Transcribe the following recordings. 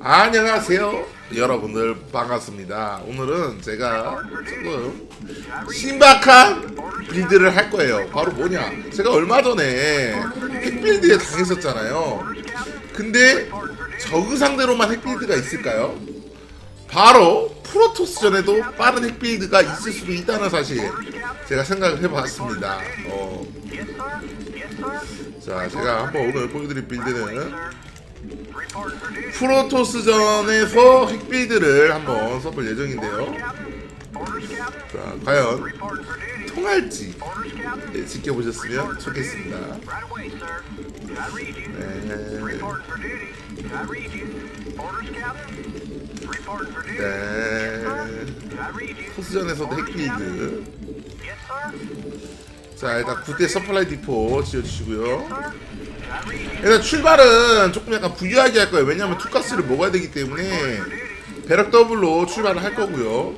안녕하세요 여러분들. 반갑습니다. 오늘은 제가 조금 신박한 빌드를 할 거예요. 바로 뭐냐? 제가 얼마 전에 핵빌드에 당했었잖아요. 근데 저그 상대로만 핵빌드가 있을까요? 바로 프로토스전에도 빠른 핵빌드가 있을 수도 있다는 사실 제가 생각을 해봤습니다. 어. 자 제가 한번 오늘 보여드릴 빌드는 프로토스전에서 핵빌드를 한번 써볼 예정인데요. 자, 과연 통할지 네, 지켜보셨으면 좋겠습니다. 네. 네. 토스전에서도 핵빌드. 자, 일단 9대 서플라이 디포 지어주시고요. 일단 출발은 조금 약간 부유하게 할 거예요. 왜냐면 투가스를 먹어야 되기 때문에 배럭 더블로 출발을 할 거고요.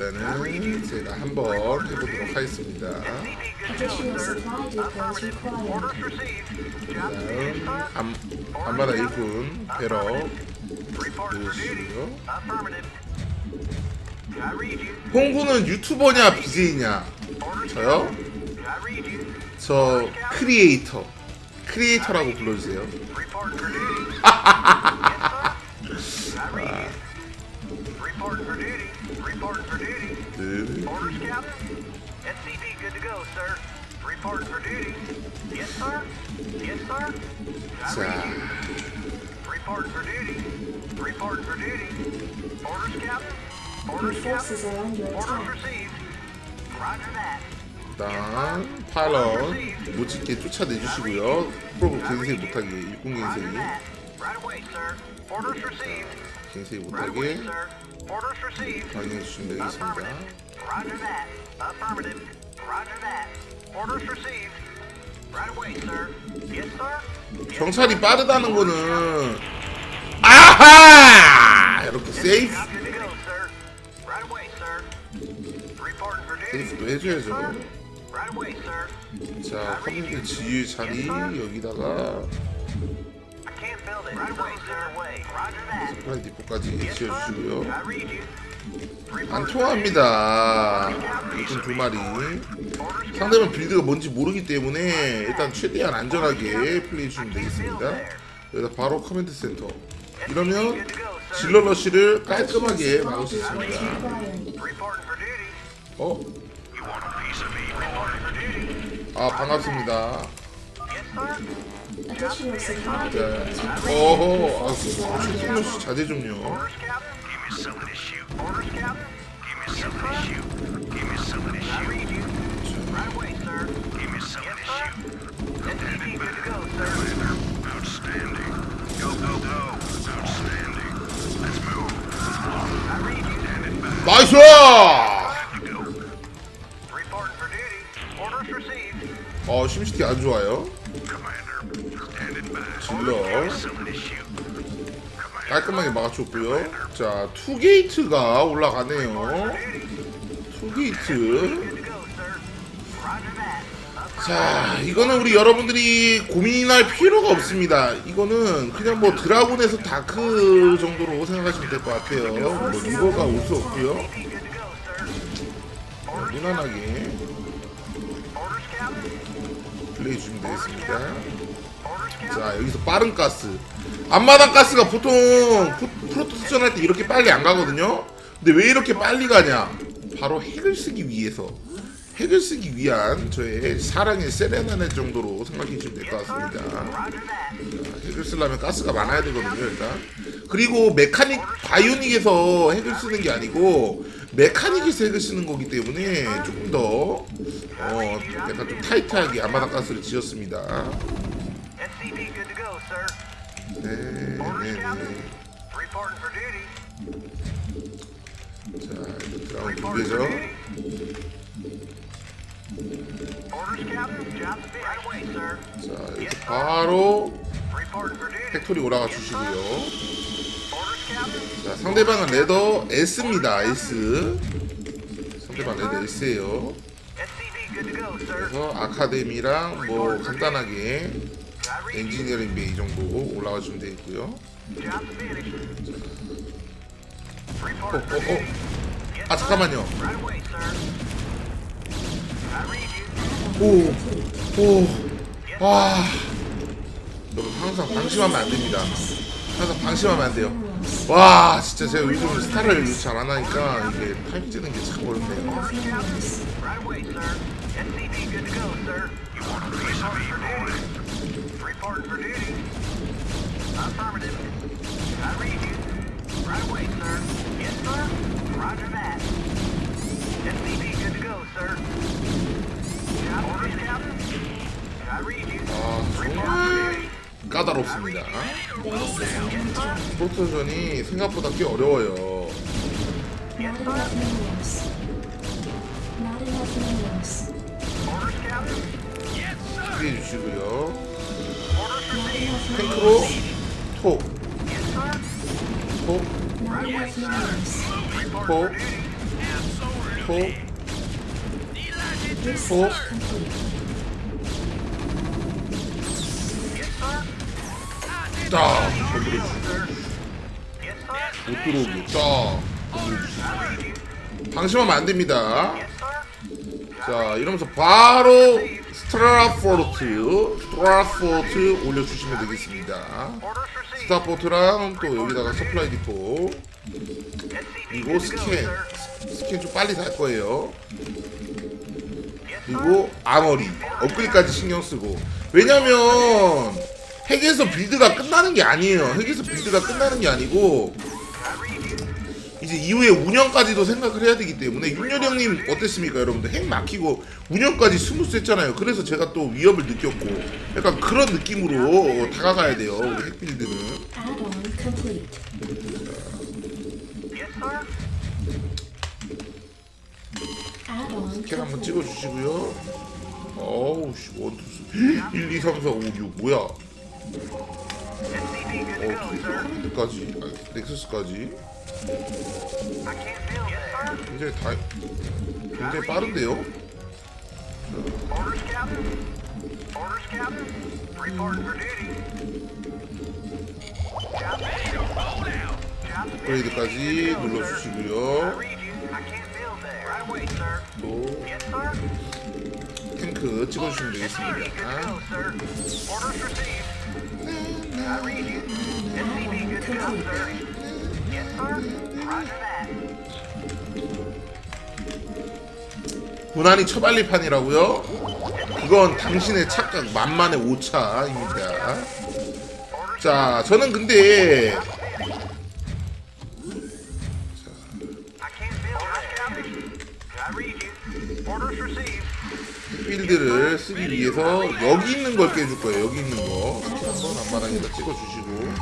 일단은 제가 한번 해보도록 하겠습니다. Additional supply depots required. 다음 앞, 앞마다 1군 배럭 보여주시고요. 홍구는 유튜버냐 BJ냐? 저요? 저 크리에이터 크리에이터라고 불러주세요. 일단 파일럿 못찍게 쫓아내주시고요. 프로브 갱세 못하게 일꾼 Right away, 못하게 sir. Orders received. 방해해 주시면 되겠습니다. 경찰이 빠르다는 거는 아하 이렇게 세이프. 세이프도 해줘야죠. 자 커뮤니티 지휘 자리 여기다가. 서플라이 디포까지 지어주시고요. 안 통합니다. 두 마리. 상대방 빌드가 뭔지 모르기 때문에 일단 최대한 안전하게 플레이 주시면 되겠습니다. 여기다 바로 커맨드 센터. 이러면 질러 러쉬를 깔끔하게 막을 수 있습니다. 어? 아 반갑습니다. Required. 어허, 아, 질러 러쉬 attack. 자제 좀요. 나이스! 어, 심시티 안 좋아요. 질러. 깔끔하게 막아줬고요. 자, 투게이트가 올라가네요. 투게이트. 자, 이거는 우리 여러분들이 고민할 필요가 없습니다. 이거는 그냥 뭐 드라곤에서 다크 정도로 생각하시면 될 것 같아요. 뭐 리버가 올 수 없고요. 무난하게. 플레이 주시면 되겠습니다. 자, 여기서 빠른 가스. 앞마당 가스가 보통 프- 프로토스 전 할 때 이렇게 빨리 안 가거든요. 근데 왜 이렇게 빨리 가냐? 바로 핵을 쓰기 위해서. 핵을 쓰기 위한 저의 사랑의 세레나네 정도로 생각해 주시면 될 것 같습니다. 핵을 쓰려면 가스가 많아야 되거든요, 일단. 그리고 메카닉 바이오닉에서 핵을 쓰는 게 아니고 메카닉에서 핵을 쓰는 거기 때문에 조금 더 어, 약간 좀 타이트하게 앞마당 가스를 지었습니다. 네, 네, 네. Reporting for duty. 자, 이거 드라운 두 개죠. Orders, Captain. Job to be right away, sir. 자, 이렇게 바로 Reporting for duty. 팩토리 올라가 주시고요. Orders, Captain. 자, 상대방은 레더 S입니다. S. 상대방 레더 S예요. SCV good to go, sir. 그래서 아카데미랑 뭐 간단하게. 엔지니어링 베이 정도 올라가 주면 되겠고요. 어, 어, 어. 아. 잠깐만요. 오, 오, 와. 여러분 항상 방심하면 안 됩니다. 항상 방심하면 안 돼요. 와, 진짜 제가 요즘 스타를 잘 안 하니까 이게 찌는 게 참 어렵네요. Report for duty? Affirmative. I read you. Right away, sir. Yes, sir. Roger that. SCV good to go, sir. Job orders, Captain. I read you. 아, Report for 정말 duty. 까다롭습니다. 프로토전이 생각보다 꽤 어려워요. Enough minerals. Not enough minerals. Orders, Captain. 피해 주시고요. 탱크로 톡. 톡, 톡. 톡, 톡. sir. 못 들어오게 딱! 방심하면 안 됩니다. 자, 이러면서 바로 스트라포트, 스트라포트 올려주시면 되겠습니다. 스타포트랑 또 여기다가 서플라이 디포 그리고 스캔. 스캔 좀 빨리 달 거예요. 그리고 아머리 업그레이드까지 신경 쓰고 왜냐면 핵에서 빌드가 끝나는 게 아니에요. 핵에서 빌드가 끝나는 게 아니고. 이제 이후에 운영까지도 생각을 해야 되기 때문에 윤열이 형님 어땠습니까 여러분들 핵 막히고 운영까지 스무스했잖아요 그래서 제가 또 위협을 느꼈고 약간 그런 느낌으로 다가가야 돼요 우리 핵 빌드는 Add-on complete. Yes, sir. Add-on 스캔 한번. 찍어주시고요 어우 씨 원투 1, 2, 3, 4, 5, 6 뭐야 어. 커맨드까지 아, 넥서스까지 I can't feel yes, sir. 굉장히 다 굉장히 빠른데요. 업그레이드까지 I 눌러주시고요 read you. I can't feel there. Right away, sir. 또. 탱크 찍어주시면 되겠습니다 sir. 고난이 처발리판이라고요? 그건 당신의 착각 만만의 오차입니다. 자, 저는 근데. 필드를 쓰기 위해서 여기 있는 걸 깨줄 거예요. 여기 있는 거. 한번 앞마당에다 찍어주시고,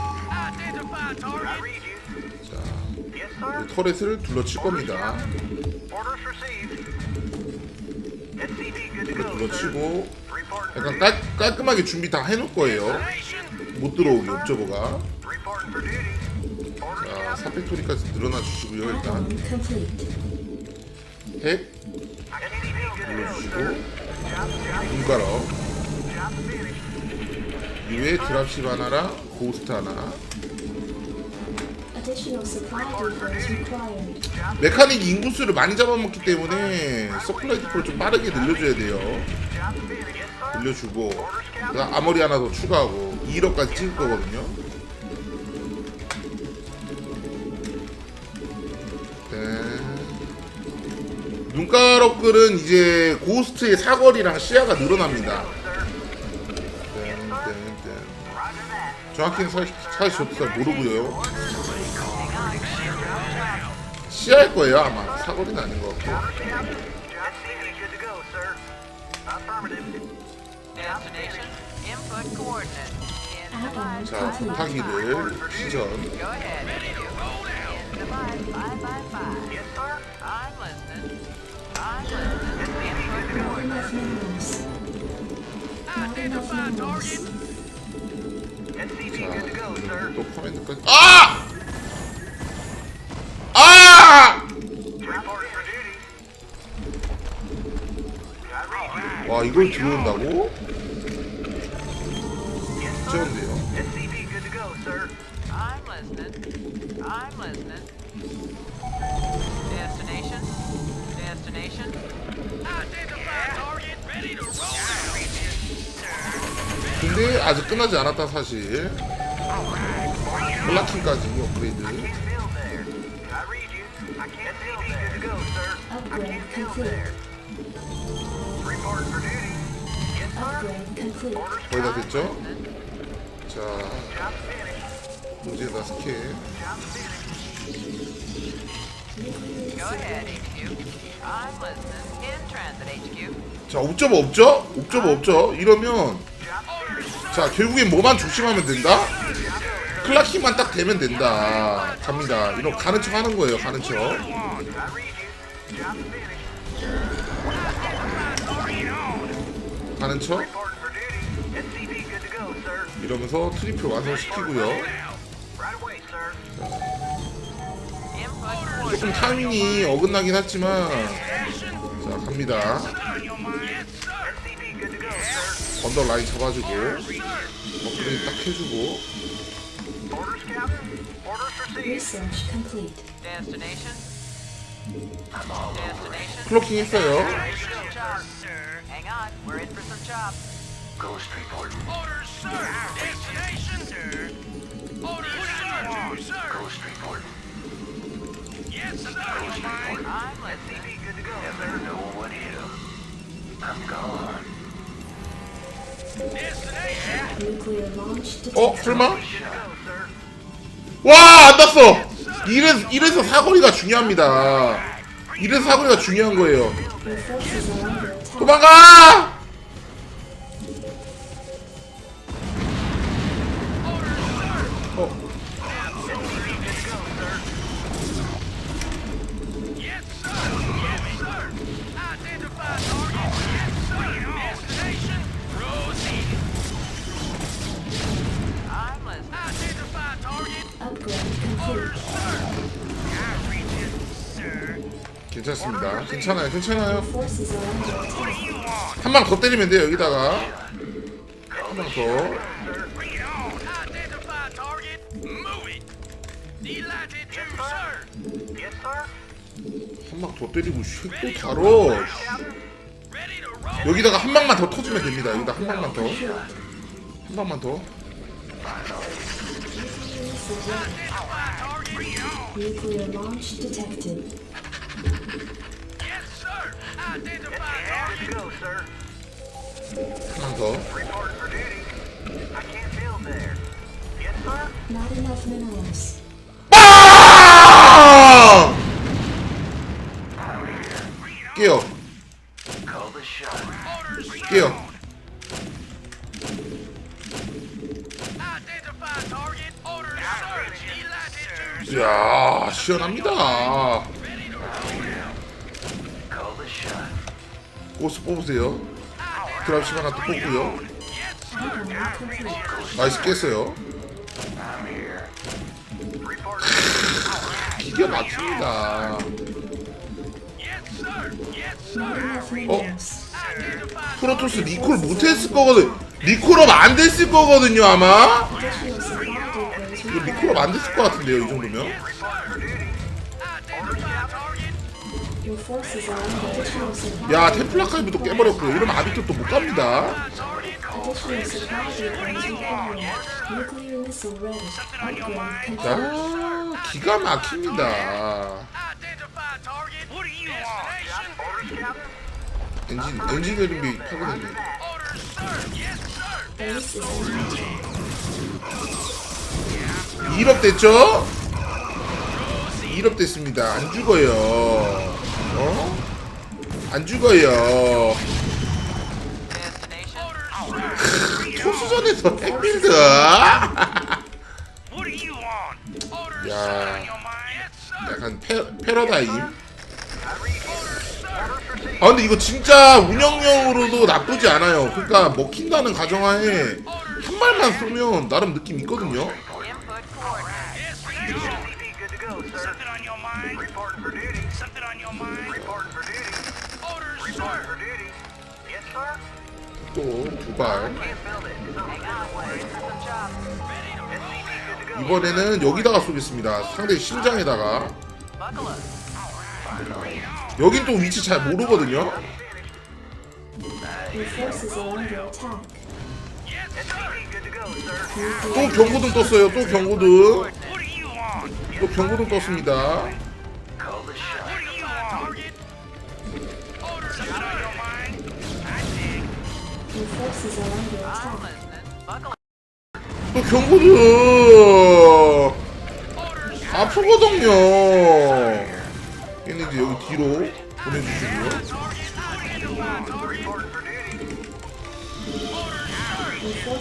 Sir. 터렛을 둘러칠 겁니다. 둘러치고, 약간. 깔, 깔끔하게 준비 다 해놓을 거예요. 못 들어오게 옵저버가. 자. 사팩토리까지 늘어나 주시고요. 일단. 핵 눌러주시고, 눈가락. 이외에 드랍십 하나랑 고스트 하나. 메카닉 인구수를 많이 잡아먹기 때문에 서플라이 디포를 좀 빠르게 늘려줘야 돼요. 늘려주고 아머리 하나 더 추가하고 2억까지 찍을 거거든요. 네. 눈깔 업글은 이제 고스트의 사거리랑 시야가 늘어납니다. 땡. Roger that. 정확히는 사실, 사실 저도 잘 모르고요. 시야일 거예요 아마 사거리는 아닌 것 같고. 자. 부탁이들 시전 sir. 또 커맨드까지 아! 와 이걸 들어온다고? 쩌는데요 SCV good to go, sir. I'm listening. I'm listening. Destination? Destination? Identify target. Ready to roll 근데 아직 끝나지 않았다 사실 블라킹까지 업그레이드 거의 다. 됐죠? 자. 문제다 HQ. 자 옵저버 없죠? 옵저버 없죠? 이러면 자 결국엔 뭐만 조심하면 된다? 클라키만 딱 되면 된다 갑니다 이런 가는 척 하는 거예요 가는 척 I read you. Job finished. 가는 척. 이러면서 트리플 완성시키고요 조금 타이밍이 어긋나긴 했지만 자 갑니다. 언더 라인 잡아주고 업그레이드 딱 해주고. Research complete. Destination? 클로킹 했어요 어? 설마? 와! 안 났어! 이래서, 이래서 사거리가 중요합니다 이래서 사거리가 중요한 거예요. 도망가! 괜찮습니다 괜찮아요 괜찮아요. 한 방 더 때리면 돼요 여기다가 한. Yes, sir. 한방 더 때리고 to roll. 여기다가 한 방만 더 터지면 됩니다 여기다 한 방만 더 한 방만 더. 더. Not enough minerals. 빵! 이야 시원합니다 고스 뽑으세요 드랍십 하나 또 뽑고요. 나이스 깼어요. 기가 막힙니다. Identify 프로토스 리콜 못했을 거거든 리콜업 안 됐을 거거든요 아마. 리콜업 안 됐을 것 같은데요 이 정도면 야 템플라 카이브도 required. 깨버렸고요 이러면 아비토 또 못 갑니다. 자 기가 막힙니다 Captain. 엔진 엔지니어링비 파괴됐네. 1업 됐죠? 1업 됐습니다 안 죽어요 어? 안 죽어요? 초수전에서 핵빌드 야. 약간 패, 패러다임. 아 근데 이거 진짜 운영용으로도 나쁘지 않아요 그러니까 먹힌다는 가정하에 한 발만 쏘면 나름 느낌 있거든요 to go. 이번에는 여기다가 쏘겠습니다 상대 심장에다가. 여긴 또 위치 잘 모르거든요. 또 경고등 떴어요 또 경고등? 또 경고등 떴습니다 경고등 Orders. 아프거든요 얘는 이제 여기 뒤로 보내주시고요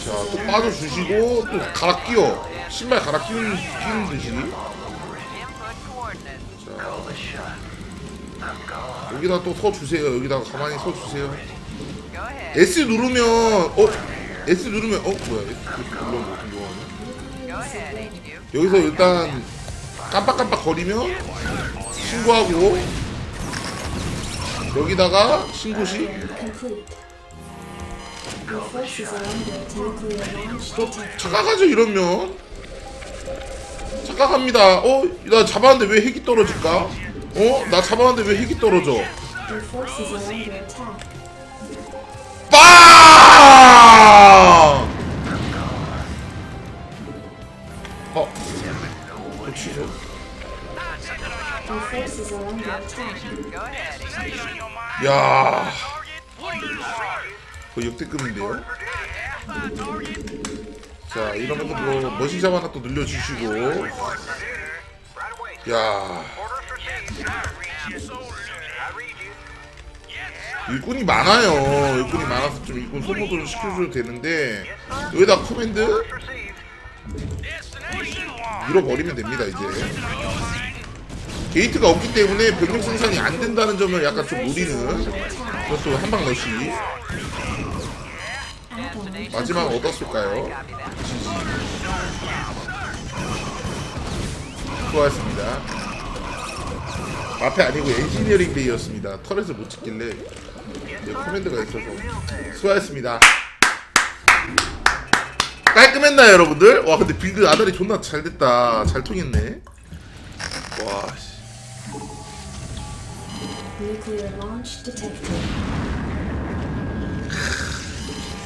자 또 빠져주시고 또 갈아 끼워 신발 갈아 끼는, 끼는 듯이 gone. 여기다 또 서주세요 여기다가 가만히 서주세요. S 누르면 어? S 누르면 어? 뭐야 S 눌러 무슨 ahead, HQ. 여기서 일단 깜빡깜빡 거리면 신고하고 여기다가 신고시. 착각하죠 이러면 착각합니다 어? 나 잡았는데 왜 핵이 떨어질까? 어? 나 잡았는데 왜 핵이 떨어져 빵! 어? mind? 야? 거 역대급인데요. 자 이러면 뭐 머신샵 하나 또 늘려주시고. 야 일꾼이 많아요 일꾼이 많아서 좀 일꾼 소모도 좀 시켜줘도 되는데 여기다 커맨드. 밀어버리면 됩니다 이제? 게이트가 없기 때문에 병력 생산이 안 된다는 점을 약간 좀 노리는 그것도 한방 Add-on. 마지막 얻었을까요? 수고하셨습니다 앞에 아니고 엔지니어링 데이였습니다 털에서 못 찍길래 네, 코맨드가 있어서 수고하셨습니다 깔끔했나요 여러분들? 와 근데 빌드 아다리 존나 잘 됐다 잘 통했네 와 씨. Nuclear launch detected.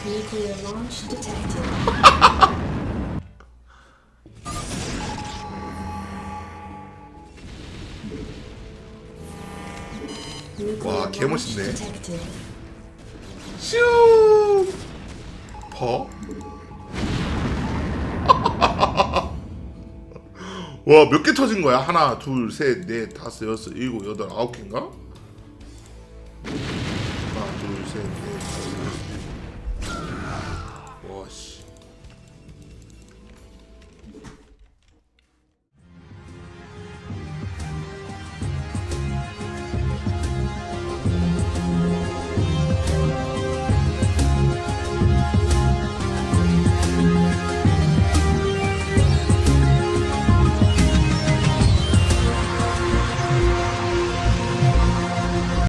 Nuclear launch detected. Nuclear 와, launch 개멋있네. detected. 슈! 버? 와, 몇 개 터진 거야? 하나, 둘, 셋, 넷, 다섯, 여섯, 일곱, 여덟, 아홉 개인가? 하나, 둘, 셋, 넷.